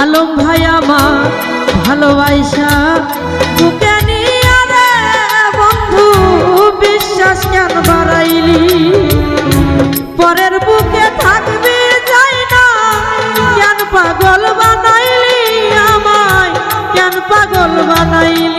আলম ভাই আমার, ভালোবাসা তোকে নিয়ে বন্ধু, বিশ্বাস কেন বাড়াইলি? পরের বুকে থাকবি যাই না, কেন পাগল বানাইলি আমায়? কেন পাগল বানাইলি?